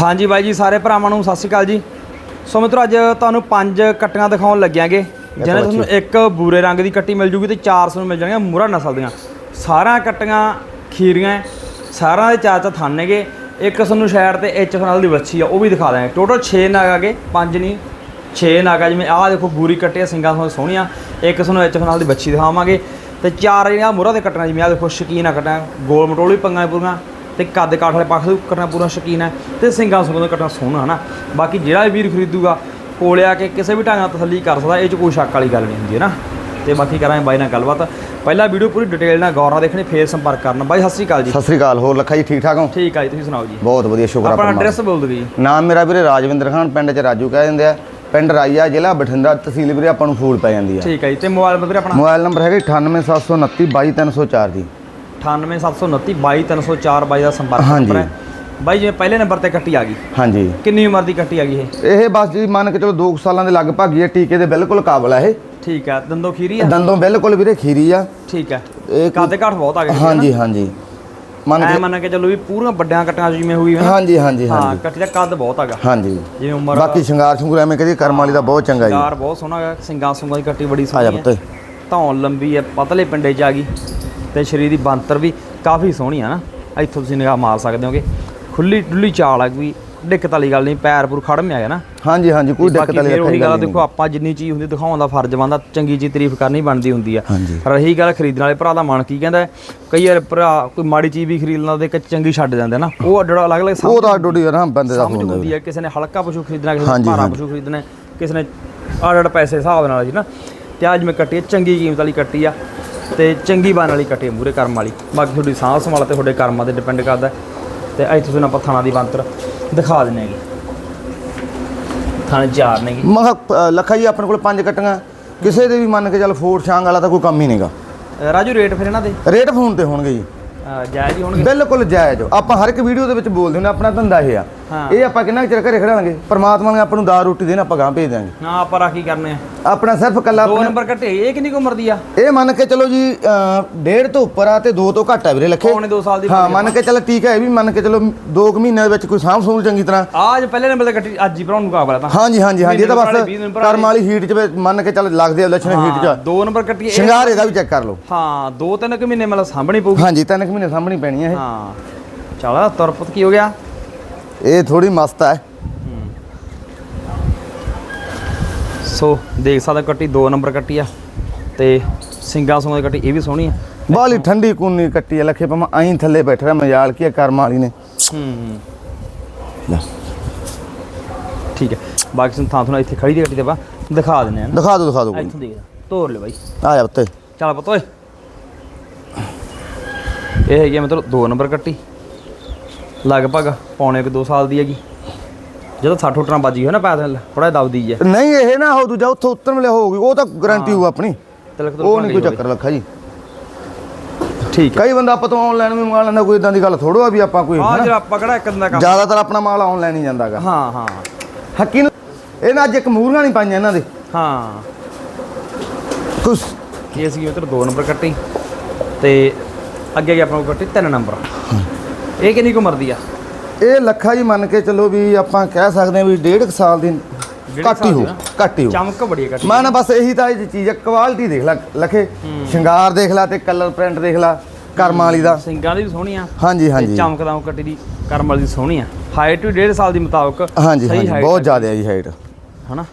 ਹਾਂਜੀ ਬਾਈ ਜੀ ਸਾਰੇ ਭਰਾਵਾਂ ਨੂੰ ਸਤਿ ਸ਼੍ਰੀ ਅਕਾਲ ਜੀ। ਸੋ ਮਿੱਤਰੋ ਅੱਜ ਤੁਹਾਨੂੰ ਪੰਜ ਕੱਟੀਆਂ ਦਿਖਾਉਣ ਲੱਗਿਆਂਗੇ ਜਿਹਨਾਂ 'ਚ ਤੁਹਾਨੂੰ ਇੱਕ ਬੂਰੇ ਰੰਗ ਦੀ ਕੱਟੀ ਮਿਲ ਜੂਗੀ ਤੇ ਚਾਰ ਤੁਹਾਨੂੰ ਮਿਲ ਜਾਣਗੀਆਂ ਮੂਰਾ ਨਸਲ ਦੀਆਂ। ਸਾਰਾ ਕੱਟੀਆਂ ਖੀਰੀਆਂ ਹੈ, ਸਾਰਿਆਂ ਦੇ ਚਾਰ ਚਾਰ ਥਾਨੇਗੇ ਇੱਕ ਤੁਹਾਨੂੰ ਸ਼ਹਿਰ ਤੇ ਐਚ ਫਨਲ ਦੀ ਵੱਛੀ ਆ ਉਹ ਵੀ ਦਿਖਾ ਦਾਂਗੇ ਟੋਟਲ 6 ਨਾਗ ਆਗੇ ਪੰਜ ਨਹੀਂ 6 ਨਾਗਾ ਜਿਵੇਂ ਆਹ ਦੇਖੋ ਬੂਰੀ ਕੱਟੀਆਂ ਸਿੰਗਾਂ ਤੁਹਾਨੂੰ ਸੋਹਣੀਆਂ। ਇੱਕ ਤੁਹਾਨੂੰ ਐਚ ਫਨਲ ਦੀ ਵੱਛੀ ਦਿਖਾਵਾਂਗੇ। ਤੇ ਚਾਰ ਜਿਹੜੀਆਂ ਮੂਰਾ ਦੇ ਕੱਟਣਾ ਜਿਵੇਂ ਆਹ ਦੇਖੋ ਸ਼ਕੀਨ ਆ ਕੱਟਣਾ ਗੋਲ ਮਟੋਲ ਵੀ ਪੰਗਾਂ ਪੂਰੀਆਂ ਤੇ ਕੱਦ ਕਾਠ ਵਾਲੇ ਪਾਸੇ ਕੱਟਣਾ ਪੂਰਾ ਸ਼ਕੀਨ ਹੈ ਤੇ ਸਿੰਗਾਂ ਸੁੰਗਾਂ ਦਾ ਕੱਟਣਾ ਸੋਹਣਾ ਹਨਾ? ਬਾਕੀ ਜਿਹੜਾ ਵੀ ਵੀਰ ਖਰੀਦੂਗਾ ਕੋਲੇ ਆ ਕੇ ਕਿਸੇ ਵੀ ਢੰਗ ਨਾਲ ਤਸੱਲੀ ਕਰ ਸਕਦਾ ਇਹ ਚ ਕੋਈ ਸ਼ੱਕ ਵਾਲੀ ਗੱਲ ਨਹੀਂ ਹੁੰਦੀ ਹੈ ਨਾ ਤੇ ਬਾਕੀ ਕਰਾਂਗੇ ਬਾਈ ਨਾਲ ਗੱਲਬਾਤ। ਪਹਿਲਾਂ ਵੀਡੀਓ ਪੂਰੀ ਡਿਟੇਲ ਨਾਲ ਗੌਰ ਨਾਲ ਦੇਖਣੀ ਫੇਰ ਸੰਪਰਕ ਕਰਨਾ। ਬਾਈ ਸਤਿ ਸ਼੍ਰੀ ਅਕਾਲ ਜੀ। ਸਤਿ ਸ੍ਰੀ ਅਕਾਲ ਹੋਰ ਲੱਖਾ ਜੀ ਠੀਕ ਠਾਕ ਹੋ? ਠੀਕ ਆ ਜੀ ਤੁਸੀਂ ਸੁਣਾਓ ਜੀ? ਬਹੁਤ ਵਧੀਆ ਸ਼ੁਕਰ ਆਪਣਾ ਆ ਐਡਰੈਸ ਬੋਲ ਦਿਓ ਜੀ। ਨਾਮ ਮੇਰਾ ਵੀਰੇ ਰਾਜਵਿੰਦਰ ਖਾਨ ਪਿੰਡ ਚ ਰਾਜੂ ਕਹਿ ਦਿੰਦੇ ਆ। ਪਿੰਡ ਰਾਈਆ ਜ਼ਿਲ੍ਹਾ ਬਠਿੰਡਾ ਤਹਿਸੀਲ ਵੀਰੇ ਆਪਾਂ ਨੂੰ ਫੂਲ ਪੈ ਜਾਂਦੀ ਆ। ਠੀਕ ਹੈ ਜੀ ਤੇ ਮੋਬਾਈਲ ਨੰਬਰ ਆਪਣਾ? ਮੋਬਾਈਲ ਨੰਬਰ ਹੈਗਾ 98729 22304 ਜੀ। 98729 22304 ਬਾਈ ਦਾ ਸੰਪਰਕ ਹਾਂਜੀ। ਨੰਬਰ ਹੈ। ਬਾਈ ਜਿਵੇਂ ਪਹਿਲੇ ਨੰਬਰ ਤੇ ਕੱਟੀ ਆ ਗਈ। ਹਾਂਜੀ। ਕਿੰਨੀ ਉਮਰ ਦੀ ਕੱਟੀ ਆ ਗਈ ਇਹ? ਇਹ ਬਸ ਜੀ ਮੰਨ ਕੇ ਚਲੋ 2 ਸਾਲਾਂ ਦੇ ਲਗਭਗ ਹੀ ਹੈ ਟੀਕੇ ਦੇ ਬਿਲਕੁਲ ਕਾਬਲ ਆ ਇਹ। ਠੀਕ ਹੈ ਦੰਦੋ ਖੀਰੀ ਆ? ਦੰਦੋਂ ਬਿਲਕੁਲ ਵੀਰੇ ਖੀਰੀ ਆ। ਠੀਕ ਹੈ ਇਹ ਕੱਦ ਘਾਟ ਬਹੁਤ ਆ ਗਏ ਹਾਂਜੀ ਹਾਂਜੀ। ਮੰਨ ਐ ਕੇ ਮੰਨ ਕੇ ਚੱਲੋ ਵੀ ਪੂਰੀਆਂ ਵੱਡਿਆਂ ਕੱਟੀਆਂ ਜਿਵੇਂ ਹੋਈ ਹੈ ਨਾ ਹਾਂਜੀ ਹਾਂਜੀ ਹਾਂ ਹਾਂਜੀ। ਕੱਟੀ ਦਾ ਕੱਦ ਬਹੁਤ ਹੈਗਾ ਹਾਂਜੀ। ਜਿਵੇਂ ਉਮਰ ਬਾਕੀ ਸ਼ਿੰਗਾਰ ਸ਼ੁੰਗਰ ਐਵੇਂ ਕਹਦੀ ਕਰਮ ਵਾਲੀ ਦਾ ਬਹੁਤ ਚੰਗਾ ਜੀ। ਯਾਰ ਬਹੁਤ ਸੋਹਣਾ ਹੈਗਾ ਸਿੰਗਾਂ ਸੁੰਗਾਂ ਦੀ ਕੱਟੀ ਬੜੀ ਆ ਜਾ ਸੋਹਣੀ ਪੁੱਤ। ਹੈ ਧੌਣ ਲੰਬੀ ਹੈ ਪਤਲੇ ਪਿੰਡੇ 'ਚ ਆ ਗਈ। ਤੇ ਸਰੀਰ ਦੀ ਬੰਤਰ ਵੀ ਕਾਫੀ ਸੋਹਣੀ ਹੈ ਨਾ। ਇੱਥੋਂ ਤੁਸੀਂ ਨਿਗਾਹ ਮਾਰ ਸਕਦੇ ਹੋਗੇ। ਖੁੱਲੀ ਡੁੱਲੀ ਚਾਲ ਆ ਕੋਈ ਦਿੱਕਤ ਵਾਲੀ ਗੱਲ ਨਹੀਂ ਪੈਰ ਪੂਰ ਖੜਮਿਆ ਹੈ ਨਾ। ਹਾਂਜੀ ਹਾਂਜੀ ਕੋਈ ਦਿੱਕਤ ਵਾਲੀ ਗੱਲ ਆ, ਨਹੀਂ। ਦੇਖੋ ਆਪਾਂ ਜਿੰਨੀ ਚੀਜ਼ ਹੁੰਦੀ ਦਿਖਾਉਣ ਦਾ ਫਰਜ਼ ਬਣਦਾ ਚੰਗੀ ਚੀਜ਼ ਤਾਰੀਫ ਕਰਨੀ ਬਣਦੀ ਹੁੰਦੀ ਆ। ਰਹੀ ਗੱਲ ਖਰੀਦਣ ਵਾਲੇ ਭਰਾ ਦਾ ਮਨ ਕੀ ਕਹਿੰਦਾ ਕਈ ਵਾਰ ਭਰਾ ਕੋਈ ਮਾੜੀ ਚੀਜ਼ ਵੀ ਖਰੀਦ ਲੈਂਦਾ ਤੇ ਚੰਗੀ ਛੱਡ ਜਾਂਦੇ ਨਾ। ਉਹ ਅੱਡ ਅਲੱਗ ਅਲੱਗ ਉਹ ਤਾਂ ਡੋਡੀ ਨਾ ਬੰਦੇ ਦਾ ਸਮਝ ਹੁੰਦਾ ਹੁੰਦੀ ਹੈ ਕਿਸੇ ਨੇ ਹਲਕਾ ਪਸ਼ੂ ਖਰੀਦਣਾ ਕਿਸੇ ਨੇ ਭਾਰਾ। ਪਸ਼ੂ ਖਰੀਦਣਾ ਕਿਸੇ ਨੇ ਆੜ ਪੈਸੇ ਹਿਸਾਬ ਨਾਲ ਜੀ ਨਾ। ਤੇ ਅੱਜ ਮੈਂ ਕੱਟੀ ਚੰਗੀ ਕੀਮਤ ਵਾਲੀ ਕੱਟੀ ਆ। ਤੇ ਚੰਗੀ ਬਣ ਵਾਲੀ ਕੱਟੀ ਮੂਰੇ ਕਰਮ ਵਾਲੀ। ਬਾਕੀ ਤੁਹਾਡੀ ਸਾਂਭ ਸੰਭਾਲ ਤੇ ਤੁਹਾਡੇ ਕਰਮਾਂ ਤੇ ਡਿਪੈਂਡ ਕਰਦਾ। ਤੇ ਅੱਜ ਤੁਸੀਂ ਆਪਾਂ ਥਾਣਾ ਦੀ ਬੰਤਰ ਦਿਖਾ ਦਿੰਨੇ ਹੈਗੇ। ਥਾਣੇ ਚਾਰ ਨੇਗੇ ਮੈਂ ਲੱਖਾ ਜੀ ਆਪਣੇ ਕੋਲ ਪੰਜ ਕੱਟੀਆਂ। ਕਿਸੇ ਦੇ ਵੀ ਮੰਨ ਕੇ ਚੱਲ ਫੋਰ ਛਾਂਗ ਵਾਲਾ ਤਾਂ ਕੋਈ ਕੰਮ ਹੀ ਨਹੀਂਗਾ ਰਾਜੂ ਰੇਟ ਫਿਰ ਇਹਨਾਂ ਦੇ? ਰੇਟ ਫੋਨ ਤੇ ਹੋਣਗੇ ਜੀ। ਜਾਇਜ਼ ਹੀ ਹੋਣਗੇ? ਬਿਲਕੁਲ ਜਾਇਜ਼। ਆਪਾਂ ਹਰ ਇੱਕ ਵੀਡੀਓ ਦੇ ਵਿੱਚ ਬੋਲਦੇ ਹੁੰਦੇ ਆਪਣਾ ਧੰਦਾ ਇਹ ਆ। ਇਹ ਆਪਾਂ ਕਿੰਨਾ ਕੁ ਚਿਰ ਘਰੇ ਖੜਾਂਗੇ? ਪਰਮਾਤਮਾ ਨੇ ਆਪਾਂ ਨੂੰ ਦਾਲ ਰੋਟੀ ਦੇਣ ਆਪਾਂ ਗਾਂ ਭੇਜ ਦਾਂਗੇ ਨਾ ਆਪਾਂ ਰਾਖੀ ਕਰਨੇ ਆ। ਆਪਣਾ ਸਿਰਫ ਕੱਲਾ ਦੋ ਨੰਬਰ ਘਟੇ ਇਹ ਕਿੰਨੀ ਕੁ ਉਮਰ ਦੀ ਆ? ਇਹ ਮੰਨ ਕੇ ਚਲੋ ਜੀ ਡੇਢ ਤੋਂ ਉੱਪਰ ਆ ਤੇ ਦੋ ਤੋਂ ਘੱਟ ਆ ਵੀਰੇ ਲੱਖੇ। ਪੌਣੇ ਦੋ ਸਾਲ ਦੀ ਹਾਂ ਮੰਨ ਕੇ ਚੱਲ ਠੀਕ ਹੈ ਇਹ ਵੀ ਮੰਨ ਕੇ ਚਲੋ 2 ਮਹੀਨਿਆਂ ਦੇ ਵਿੱਚ ਕੋਈ ਸਾਂਭ ਸੂਲ ਚੰਗੀ ਤਰ੍ਹਾਂ। ਆਜ ਪਹਿਲੇ ਨੰਬਰ ਤੇ ਘਟੀ ਅੱਜ ਹੀ ਭਰਾਉਣ ਮੁਕਾਬਲਾ ਤਾਂ। ਹਾਂਜੀ ਹਾਂਜੀ ਹਾਂਜੀ ਇਹ ਤਾਂ ਬਸ। ਕਰਮ ਵਾਲੀ। ਹੀਟ 'ਚ ਮੰਨ ਕੇ ਚੱਲ ਲੱਗਦੇ ਆ ਲੱਛਣ ਹੀਟ 'ਚ। ਦੋ ਨੰਬਰ ਇਹ ਸ਼ਿੰਗਾਰ ਇਹਦਾ ਵੀ ਚੈੱਕ ਕਰ ਲਓ। ਹਾਂ ਦੋ ਤਿੰਨ ਕੁ ਮਹੀਨੇ ਮਤਲਬ ਸਾਂਭਣੀ ਪਊਗੀ। ਹਾਂਜੀ ਤਿੰਨ ਕੁ ਮਹੀਨੇ ਸਾਹਮਣੀ ਪੈਣੀ ਹੈ ਹਾਂ। ਚਲ ਤੁਰਪਤ ਕੀ ਹੋ ਗਿਆ? ਇਹ ਥੋੜੀ ਮਸਤ ਹੈ। ਸੋ ਦੇਖ ਸਕਦੇ ਕੱਟੀ ਦੋ ਨੰਬਰ ਕੱਟੀ ਆ ਤੇ ਸਿੰਗਾ ਦੀ ਕੱਟੀ ਇਹ ਵੀ ਸੋਹਣੀ ਆ। ਬਾਲੀ ਠੰਡੀ ਕੂਨੀ ਕੱਟੀ ਹੈ ਲੱਖੇ ਪਮਾ ਐਂ ਥੱਲੇ ਬੈਠ ਰਿਹਾ ਮਜਾਲ ਕੀ ਕਰਮ ਵਾਲੀ ਨੇ। ਹੂੰ ਲੈ, ਠੀਕ ਹੈ ਬਾਕੀ ਸਾਨੂੰ ਥਾਂ ਥਾਂ ਇੱਥੇ ਖੜੀ ਦੀ ਕੱਟੀ ਤੇ ਆਪਾਂ ਦਿਖਾ ਦਿੰਨੇ ਆ ਨਾ ਦਿਖਾ ਦਿਓ ਦਿਖਾ ਕੋਈ ਇੱਥੋਂ ਦੇਖ ਤੋਰ ਲੈ ਬਾਈ। ਆ ਜਾ ਉੱਤੇ ਚੱਲ ਪੁੱਤ ਓਏ। ਇਹ ਹੈਗੀ ਆ ਮਤਲਬ ਦੋ ਨੰਬਰ ਕੱਟੀ। ਲਗਭਗ ਪੌਣੇ ਕੁ 2 ਸਾਲ ਦੀ ਹੈਗੀ। ਜਦੋਂ 60 ਹੁੱਟਣਾ ਵੱਜੀ ਹੋਇਆ ਨਾ ਪੈਦਲ ਥੋੜਾ ਦਬਦੀ ਹੈ ਨਹੀਂ ਇਹ ਨਾ ਹੋ ਦੂਜਾ ਉੱਥੋਂ ਉੱਤਰ ਵੇਲੇ ਹੋਊਗੀ ਉਹ ਤਾਂ ਗਾਰੰਟੀ ਹੋਊ ਆਪਣੀ। ਤਿਲਕ ਉਹ ਨਹੀਂ ਕੋਈ ਚੱਕਰ ਲੱਖਾ ਜੀ। ਠੀਕ ਹੈ। ਕਈ ਬੰਦਾ ਆਪਾਂ ਤੋਂ ਆਨਲਾਈਨ ਵੀ ਮੰਗਾ ਲੈਂਦਾ ਕੋਈ ਇਦਾਂ ਦੀ ਗੱਲ ਥੋੜੋ ਆ ਵੀ ਆਪਾਂ ਕੋਈ ਹਾਂ। ਜਿਹੜਾ ਆਪਾਂ ਕਿਹੜਾ ਇੱਕ ਦਿਨ ਦਾ ਕੰਮ ਜ਼ਿਆਦਾਤਰ ਆਪਣਾ ਮਾਲ ਆਨਲਾਈਨ ਹੀ ਜਾਂਦਾਗਾ। ਹਾਂ ਹਾਂ। ਹੱਕੀ ਨੂੰ ਇਹ ਨਾ ਅੱਜ ਇੱਕ ਮੂਹਰਾਂ ਨਹੀਂ ਪਾਈਆਂ ਇਹਨਾਂ ਦੇ। ਹਾਂ। ਕੁਛ ਇਹ ਸੀ ਉਧਰ ਦੋ ਨੰਬਰ ਕੱਟੀ। ਤੇ ਅੱਗੇ ਗਿਆ ਆਪਣਾ ਕੋਲ ਕੱਟੀ ਤਿੰਨ ਨੰਬਰ। ਇਹ ਕਿੰਨੀ ਕੁ ਉਮਰ ਦੀ ਆ? ਇਹ ਲੱਖਾ ਜੀ ਮੰਨ ਕੇ ਚੱਲੋ ਵੀ ਆਪਾਂ ਕਹਿ ਸਕਦੇ ਹਾਂ ਵੀ ਡੇਢ ਕੁ ਸਾਲ ਦੀ ਘੱਟ ਹੀ? ਘੱਟ ਹੀ ਹੋ ਚਮਕ ਬੜੀ ਕੱਟੀ ਮੈਂ ਨਾ ਬਸ ਇਹੀ ਤਾਂ ਇਹ ਚੀਜ਼ ਹੈ ਕੁਆਲਿਟੀ ਦੇਖ ਲੈ ਲਖੇ। ਸ਼ਿੰਗਾਰ ਦੇਖ ਲੈ ਤੇ ਕਲਰ ਪ੍ਰਿੰਟ ਦੇਖ ਲੈ ਕਰਮਾਂ ਵਾਲੀ ਦਾ। ਸਿੰਗਾਂ ਦੀ ਵੀ ਸੋਹਣੀ ਆ। ਹਾਂਜੀ ਹਾਂਜੀ। ਚਮਕਦਾ ਉਹ ਕੱਟੀ ਦੀ ਕਰਮ ਵਾਲੀ ਦੀ ਸੋਹਣੀ ਆ। ਹਾਈਟ ਵੀ 1.5 ਸਾਲ ਦੀ ਮੁਤਾਬਕ ਹਾਂਜੀ ਹਾਂਜੀ height ਬਹੁਤ ਆ। ਜ਼ਿਆਦਾ ਹੈ ਜੀ ਹਾਈਟ ਹਨਾ?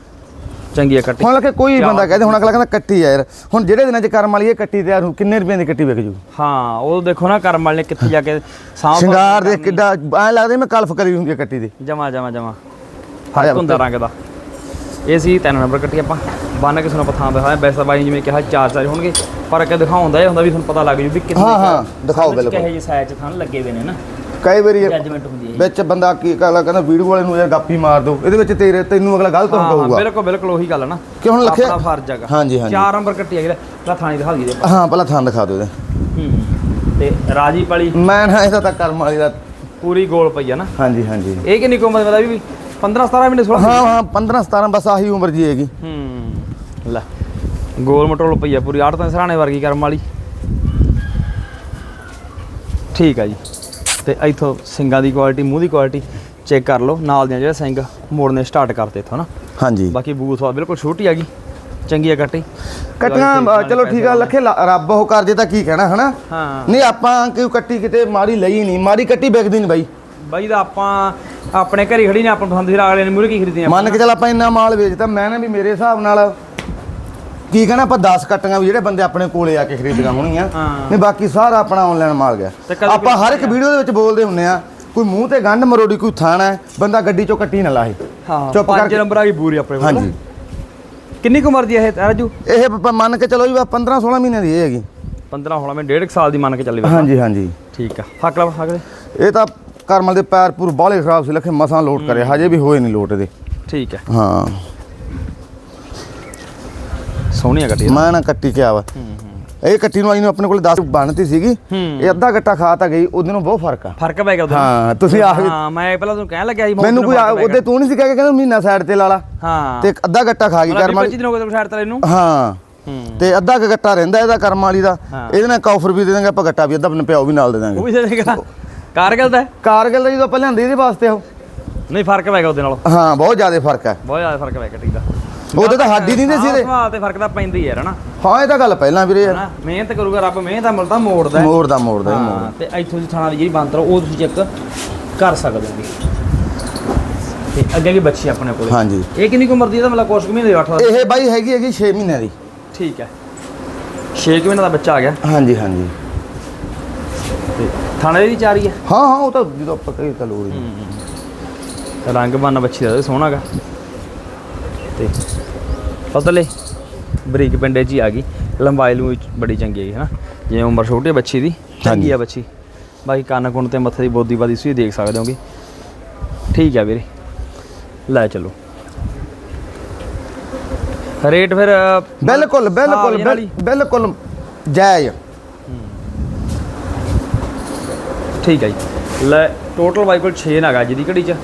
ਚੰਗੀ ਆ ਕੱਟੀ। ਹੁਣ ਲਖੇ ਕੋਈ ਬੰਦਾ ਕਹਦੇ ਹੁਣ ਅਗਲਾ ਕਹਿੰਦਾ ਕੱਟੀ ਆ ਯਾਰ। ਹੁਣ ਜਿਹੜੇ ਦਿਨਾਂ 'ਚ ਕਰਮ ਵਾਲੀ ਇਹ ਕੱਟੀ ਤਿਆਰ ਹੋ ਕਿੰਨੇ ਰੁਪਏ ਦੀ ਕੱਟੀ ਵਿਕ ਜੂ? ਹਾਂ ਉਹ ਦੇਖੋ ਨਾ ਕਰਮ ਵਾਲੇ ਨੇ ਕਿੱਥੇ ਜਾ ਕੇ ਸਾਂਭ ਸ਼ਿੰਗਾਰ ਦੇਖ ਕਿੱਡਾ ਐ ਲੱਗਦਾ ਮੈਂ ਕਲਫ ਕਰੀ ਹੁੰਦੀ ਕੱਟੀ ਦੀ। ਜਮਾ ਜਮਾ ਜਮਾ। ਫ਼ਰਕ ਹੁੰਦਾ ਰੰਗ ਦਾ। ਇਹ ਸੀ ਤਿੰਨ ਨੰਬਰ ਕੱਟੀ ਆਪਾਂ। ਬੰਨ ਕੇ ਤੁਹਾਨੂੰ ਪਥਾਂ ਦਿਖਾਇਆ ਵੈਸੇ ਬਾਈ ਜਿਵੇਂ ਕਿਹਾ ਚਾਰ ਚਾਰ ਹੋਣਗੇ। ਪਰ ਅੱਗੇ ਦਿਖਾਉਂਦਾ ਇਹ ਹੁੰਦਾ ਵੀ ਤੁਹਾਨੂੰ ਪਤਾ ਲੱਗ ਜੂ ਵੀ ਕਿੰਨੇ ਹਾਂ, ਹਾਂ, ਦਿਖਾਓ ਬਿਲਕੁਲ। ਕਿਹੇ ਜਿਹੇ ਸਾਈਜ਼ ਚ ਥਾਂ ਲੱਗੇ ਹੋਏ ਨੇ ਨਾ। ਕਈ ਵਾਰੀ ਜੱਜਮੈਂਟ ਹੁੰਦੀ ਹੈ ਵਿੱਚ ਬੰਦਾ ਕੀ ਕਹਲਾ ਕਹਿੰਦਾ ਵੀਡੀਓ ਵਾਲੇ ਨੂੰ ਯਾਰ ਗਾਪੀ ਮਾਰ ਦੋ ਇਹਦੇ ਵਿੱਚ ਤੇਰੇ ਤੈਨੂੰ ਅਗਲਾ ਗਲਤ ਹਾਂ ਹਾਂ ਕਹੂਗਾ ਬਿਲਕੁਲ ਬਿਲਕੁਲ ਉਹੀ ਗੱਲ ਹੈ ਨਾ। ਕਿ ਹੁਣ ਲੱਖੇ- ਆਪਣਾ ਫਰਜ਼ ਹੈਗਾ। ਹਾਂਜੀ, ਹਾਂਜੀ। ਚਾਰ ਨੰਬਰ ਕੱਟੀ ਹੈਗੀ ਤਾਂ ਥਾਣੀ ਦਿਖਾ ਦਈਏ ਹਾਂ ਪਹਿਲਾਂ ਥਾਂ ਦਿਖਾ ਦਿਓ ਹੂੰ ਤੇ ਰਾਜੀ ਪਲੀ। ਮੈਂ ਨਾ ਇਹਦਾ ਤਾਂ ਕਰਮ ਵਾਲੀ ਦਾ ਪੂਰੀ ਗੋਲ ਪਈ ਆ ਨਾ। ਹਾਂਜੀ ਹਾਂਜੀ। ਇਹ ਕਿੰਨੀ ਉਮਰ ਦਾ ਵੀ? 15 17 ਮਹੀਨੇ 16 ਹਾਂ ਹਾਂ 15 17 ਬਸ ਆਹੀ ਉਮਰ ਜੀ ਹੈਗੀ। ਹੂੰ ਲੈ। ਗੋਲ ਮਟੋਲ ਪਈ ਆ ਪੂਰੀ। ਆੜ ਤਾਂ ਸਰਾਣੇ ਵਰਗੀ ਕਰਮ ਵਾਲੀ। ਠੀਕ ਆ ਜੀ। ਤੇ ਇੱਥੋਂ ਸਿੰਗਾਂ ਦੀ ਕੁਆਲਿਟੀ ਮੂੰਹ ਦੀ ਕੁਆਲਿਟੀ ਚੈੱਕ ਕਰ ਲਓ। ਨਾਲ ਦੀਆਂ ਜਿਹੜੇ ਸਿੰਘ ਮੋੜਨੇ ਸਟਾਰਟ ਕਰਤੇ ਇਥੋਂ ਨਾ। ਹਾਂਜੀ। ਬਾਕੀ ਬੂਥ ਆ ਬਿਲਕੁਲ ਛੋਟੀ ਆ ਗਈ। ਚੰਗੀ ਆ ਕੱਟੀ। ਕੱਟੀਆਂ ਚਲੋ ਠੀਕ ਆ ਲੱਖੇ ਲ- ਰੱਬ ਉਹ ਕਰ ਜੇ ਤਾਂ ਕੀ ਕਹਿਣਾ ਹਨਾ? ਹਾਂ। ਨਹੀਂ ਆਪਾਂ ਕਿਉਂ ਕੱਟੀ ਕਿਤੇ ਮਾੜੀ ਲਈ ਨਹੀਂ? ਮਾੜੀ ਕੱਟੀ ਵਿਕਦੀ ਨਹੀਂ ਬਾਈ। ਬਾਈ ਦਾ ਆਪਾਂ ਆਪਣੇ ਘਰੇ ਖੜੀ ਨੇ ਆਪਾਂ ਪਸੰਦ ਸੀ ਅਗਲੇ ਨੇ ਮੂਰੇ ਕੀ ਖਰੀਦੀਆਂ ਮੰਨ ਕੇ ਚੱਲ ਆਪਾਂ ਇੰਨਾ ਮਾਲ ਵੇਚਦਾ ਮੈਂ ਨਾ ਵੀ ਮੇਰੇ ਹਿਸਾਬ ਨਾਲ ਕੀ ਕਹਿਣਾ ਆਪਾਂ 10 ਕੱਟੀਆਂ ਵੀ ਜਿਹੜੇ ਬੰਦੇ ਆਪਣੇ ਕੋਲੇ ਆ ਕੇ ਖਰੀਦੀਆਂ ਹੋਣਗੀਆਂ। ਨਹੀਂ ਬਾਕੀ ਸਾਰਾ ਆਪਣਾ ਆਨਲਾਈਨ ਮਾਲ ਗਿਆ। ਆਪਾਂ ਹਰ ਇੱਕ ਵੀਡੀਓ ਦੇ ਵਿੱਚ ਬੋਲਦੇ ਹੁੰਨੇ ਆ ਕੋਈ ਮੂੰਹ ਤੇ ਗੰਢ ਮਰੋੜੀ ਕੋਈ ਥਾਣਾ ਬੰਦਾ ਗੱਡੀ ਚੋਂ ਕੱਟੀ ਨਾ ਲਾਹੇ। ਹਾਂ ਚੁੱਪ ਕਰਕੇ- ਨੰਬਰ ਆ ਗਈ ਬੂਰੀ ਆਪਣੇ ਕੋਲ। ਹਾਂਜੀ। ਕਿੰਨੀ ਕੁ ਉਮਰ ਦੀ ਹੈ ਇਹ ਰਾਜੂ? ਇਹ ਮੰਨ ਕੇ ਚਲੋ ਜੀ 15 16 ਮਹੀਨੇ ਦੀ ਇਹ ਹੈਗੀ। 15 16 ਮੈਂ ਡੇਢ ਸਾਲ ਦੀ ਮੰਨ ਕੇ ਚੱਲੀ ਬੈਠਾ ਹਾਂਜੀ ਹਾਂਜੀ। ਠੀਕ ਆ। ਫੱਕ ਲਾ ਦੇ ਇਹ ਤਾਂ ਕਰਮਲ ਦੇ ਪੈਰ ਪੂਰ ਬਾਹਲੇ ਖਰਾਬ ਸੀ ਲੱਖੇ ਮਸਾਂ ਲੋਟ ਕਰੇ ਹਜੇ ਵੀ ਹੋਏ ਨਹੀਂ ਲੋਟ ਇਹਦੇ। ਠੀਕ ਹੈ। ਹਾਂ। ਸੋਹਣੀ ਆ ਗੱਡੀ ਮੈਂ ਨਾ ਕੱਟੀ ਕਿਆ ਵਾ। ਇਹ ਕੱਟੀ ਨੂੰ ਆਈ ਨੂੰ ਆਪਣੇ ਕੋਲ 10 ਬਣਤੀ ਸੀਗੀ। ਇਹ ਅੱਧਾ ਗੱਟਾ ਖਾ ਤਾਂ ਗਈ ਉਹਦੇ ਨੂੰ ਬਹੁਤ ਫ਼ਰਕ ਆ। ਫ਼ਰਕ ਪੈ ਗਿਆ ਉਹਦਾ ਹਾਂ ਤੁਸੀਂ ਵੀ- ਹਾਂ ਮੈਂ ਪਹਿਲਾਂ ਤੁਹਾਨੂੰ ਕਹਿਣ ਲੱਗਿਆ ਸੀ ਮੈਨੂੰ ਕੋਈ ਉਹਦੇ। ਤੂੰ ਨਹੀਂ ਸੀ ਕਹਿ ਕੇ ਕਹਿੰਦਾ ਮਹੀਨਾ ਸਾਈਡ ਤੇ ਲਾ ਲਾ। ਹਾਂ। ਤੇ ਅੱਧਾ ਗੱਟਾ ਖਾ ਗਈ ਕਰਮ ਵੀਹ ਵਾਲੀ 25 ਦਿਨ ਹੋ ਗਏ ਤੈਨੂੰ ਸਾਈਡ ਤੇ ਇਹਨੂੰ ਹਾਂ। ਤੇ ਅੱਧਾ ਗੱਟਾ ਰਹਿੰਦਾ ਇਹਦਾ ਕਰਮ ਵਾਲੀ ਦਾ। ਇਹਦੇ ਨਾਲ ਕੌਫਰ ਵੀ ਦੇ ਦਾਂਗੇ ਆਪਾਂ ਗੱਟਾ ਵੀ ਅੱਧਾ ਪਿਓ ਵੀ ਨਾਲ ਦੇ ਉਹ ਦਾਂਗੇ ਵੀ ਦੇ ਦੇਗਾ। ਕਾਰਗਲ ਦਾ? ਕਾਰਗਿਲ ਦਾ ਜਦੋਂ ਆਪਾਂ ਲਿਆਂਦੇ ਇਹਦੇ ਵਾਸਤੇ ਉਹ। ਨਹੀਂ ਫ਼ਰਕ ਪੈ ਗਿਆ ਉਹਦੇ ਨਾਲ। ਹਾਂ ਬਹੁਤ ਜ਼ਿਆਦਾ ਫ਼ਰਕ ਹੈ ਬਹੁਤ ਜ਼ਿਆਦਾ ਫ਼ਰਕ ਪੈ ਗਿਆ ਦਾ ਉਹਦੇ ਤਾਂ ਹੱਡ ਹੀ ਨਹੀਂ ਦੇ ਸੀ ਇਹਦੇ। ਸਵਾਲ ਤੇ ਫ਼ਰਕ ਤਾਂ ਪੈਂਦਾ ਹੀ ਯਾਰ ਹਨਾ? ਹਾਂ ਇਹ ਤਾਂ ਗੱਲ ਪਹਿਲਾਂ ਵੀਰੇ। ਯਾਰ। ਹਨਾ? ਮਿਹਨਤ ਕਰੂਗਾ ਰੱਬ ਮਿਹਨਤ ਦਾ ਮੁੱਲ ਤਾਂ ਮੋੜਦਾ ਹੈ। ਮੋੜਦਾ ਮੋੜਦਾ ਹਾਂ ਮੋੜ ਤੇ ਇੱਥੋਂ ਦੀ ਥਾਣਾ ਦੀ ਜਿਹੜੀ ਬੰਤਰ ਉਹ ਤੁਸੀਂ ਚੈੱਕ ਕਰ ਸਕਦੇ ਹੋ। ਜੀ ਤੇ ਅੱਗੇ ਵੀ ਬੱਚੀ ਆਪਣੇ ਕੋਲੇ। ਹਾਂਜੀ। ਇਹ ਕਿੰਨੀ ਕੁ ਉਮਰ ਦੀ ਹੈ ਤਾਂ ਮਤਲਬ ਕੁਛ ਕੁ ਮਹੀਨੇ ਦੀ 8 ਇਹ ਬਾਈ ਹੈਗੀ ਹੈਗੀ 6 ਮਹੀਨਿਆਂ ਦੀ। ਠੀਕ ਹੈ। 6 ਮਹੀਨੇ ਦਾ ਬੱਚਾ ਆ ਗਿਆ। ਹਾਂਜੀ ਹਾਂਜੀ। ਤੇ ਥਾਣੇ ਦੀ ਚਾਰੀ ਹੈ ਹਾਂ ਹਾਂ ਉਹ ਤਾਂ ਜਦੋਂ ਆਪਾਂ ਕਹੀ ਤਾਂ ਲੋੜ ਹੀ ਨਹੀਂ। ਰੰਗ ਬੰਨ ਬੱਚੀ ਦਾ ਸੋਹਣਾ ਗਾ। ਤੇ ਪਤਲੇ ਬਰੀਕ ਪਿੰਡੇ ਹੀ ਆ ਗਈ। ਲੰਬਾਈ ਲੂ ਬੜੀ ਚੰਗੀ ਹੈਗੀ ਹਨਾ? ਜਿਵੇਂ ਉਮਰ ਛੋਟੀ ਹੈ ਬੱਚੀ ਦੀ ਚੰਗੀ ਆ ਬੱਚੀ। ਬਾਕੀ ਕੰਨ ਕੁੰਨ ਤੇ ਮੱਥੇ ਦੀ ਬੋਦੀ ਬਾਦੀ ਤੁਸੀਂ ਦੇਖ ਸਕਦੇ ਹੋਗੇ। ਠੀਕ ਆ ਵੀਰੇ। ਲੈ ਚਲੋ। ਰੇਟ ਫਿਰ ਬਿਲਕੁਲ ਬਿਲਕੁਲ ਹਾਂ, ਹੀ। ਬਿਲਕੁਲ ਜਾਇਜ਼। ਠੀਕ ਹੈ ਜੀ। ਲੈ ਟੋਟਲ ਬਾਈ ਕੋਲ 6 ਨਗਾ ਜਿਹਦੀ ਘੜੀ 'ਚ।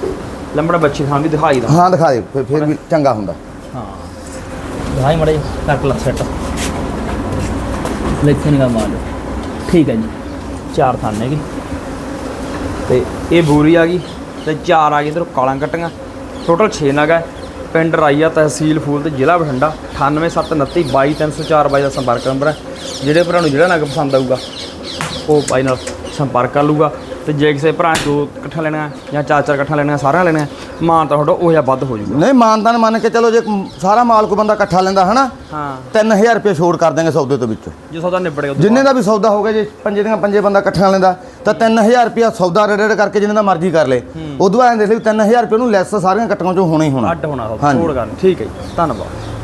ਲੰਬੜਾ ਬੱਚੀ ਥਾਂ ਵੀ ਦਿਖਾਈ ਦਾ। ਹਾਂ ਦਿਖਾ ਦੇ ਫਿਰ- ਫਿਰ ਵੀ ਚੰਗਾ ਹੁੰਦਾ। ਹਾਂ। ਭਾਈ ਮੜੇ ਕੱਟ ਲਾ ਸੈੱਟ ਲਿਖਣ ਦਾ ਮਾਲ ਠੀਕ ਹੈ ਜੀ ਚਾਰ ਥਾਨੇ ਕੀ ਤੇ ਇਹ ਬੂਰੀ ਆ ਗਈ ਤੇ ਚਾਰ ਆ ਗਈ ਇਧਰ ਕਾਲਾਂ ਕੱਟੀਆਂ। ਟੋਟਲ 6 ਨਗ ਹੈ। ਪਿੰਡ ਰਾਈਆ ਤਹਿਸੀਲ ਫੂਲ ਤੇ ਜ਼ਿਲ੍ਹਾ ਬਠਿੰਡਾ 98729 22304 ਬਾਈ ਦਾ ਸੰਪਰਕ ਨੰਬਰ ਹੈ। ਜਿਹੜੇ ਭਰਾ ਨੂੰ ਜਿਹੜਾ ਨਗ ਪਸੰਦ ਆਊਗਾ ਉਹ ਬਾਈ ਨਾਲ ਸੰਪਰਕ ਕਰ ਲੂਗਾ ਤੇ ਜੇ ਕਿਸੇ ਭਰਾ ਨੇ ਦੋ ਇਕੱਠਾ ਲੈਣਾ ਜਾਂ ਚਾਰ ਚਾਰ ਇਕੱਠਾ ਲੈਣਾ ਸਾਰਿਆਂ ਲੈਣਾ ਮਾਨ ਤਾਂ ਤੁਹਾਡਾ ਉਹ ਜਿਹਾ ਵੱਧ ਹੋ ਜਾਊਗਾ। ਨਹੀਂ ਮਾਨਦਾਨ ਮੰਨ ਕੇ ਚਲੋ ਜੇ ਸਾਰਾ ਮਾਲ ਕੋ ਬੰਦਾ ਇਕੱਠਾ ਲੈਂਦਾ ਹਨਾ? ਹਾਂ। 3000 ਰੁਪਏ ਛੋੜ ਕਰ ਦਾਂਗੇ ਸੌਦੇ ਤੋਂ ਵਿੱਚੋਂ। ਜੇ ਸੌਦਾ ਨਿਬੜ ਗਿਆ ਜਿੰਨੇ ਦਾ ਵੀ ਸੌਦਾ ਹੋਗਾ ਜੇ ਪੰਜੇ ਦੀਆਂ ਪੰਜੇ ਬੰਦਾ ਇਕੱਠਾ ਲੈਂਦਾ ਤਾਂ 3000 ਰੁਪਏ ਸੌਦਾ ਰੇਡ ਕਰਕੇ ਜਿੰਨੇ ਦਾ ਮਰਜ਼ੀ ਕਰ ਲੇ। ਉਦੋਂ ਬਾਅਦ ਦੇਖ ਲਈ 3000 ਰੁਪਏ ਨੂੰ ਲੈਸ ਸਾਰੀਆਂ ਕੱਟੀਆਂ ਚੋਂ ਹੋਣਾ ਹੀ ਹੋਣਾ। ਅੱਡ ਹੋਣਾ ਹਾਂਜੀ। ਛੋੜ ਕਰਨ। ਠੀਕ ਹੈ ਜੀ ਧੰਨਵਾਦ।